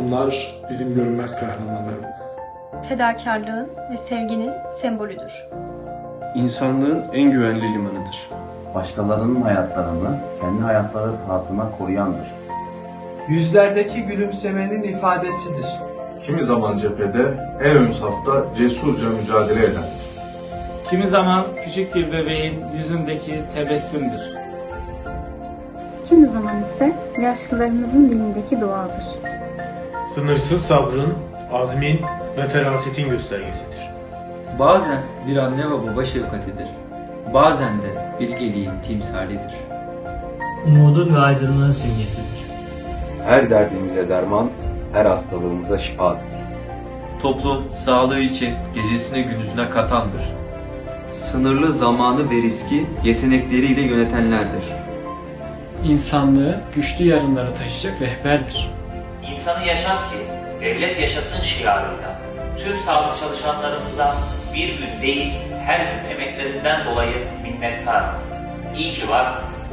Onlar bizim görünmez kahramanlarımız. fedakarlığın ve sevginin sembolüdür. İnsanlığın en güvenli limanıdır. başkalarının hayatlarını kendi hayatları pahasına koruyandır. Yüzlerdeki gülümsemenin ifadesidir. Kimi zaman cephede en ön safta cesurca mücadele edendir. Kimi zaman küçük bir bebeğin yüzündeki tebessümdür. Kimi zaman ise yaşlılarımızın dilindeki duadır. Sınırsız sabrın, azmin ve ferasetin göstergesidir. Bazen bir anne ve baba şefkatidir. Bazen de bilgeliğin timsalidir. Umudun ve aydınlığın simgesidir. Her derdimize derman, her hastalığımıza şifadır. Toplum sağlığı için gecesine gündüzüne katandır. Sınırlı zamanı ve riski yetenekleriyle yönetenlerdir. İnsanlığı güçlü yarınlara taşıyacak rehberdir. İnsanı yaşat ki devlet yaşasın şiarıyla tüm sağlık çalışanlarımıza bir gün değil her gün emeklerinden dolayı minnettarız. İyi ki varsınız.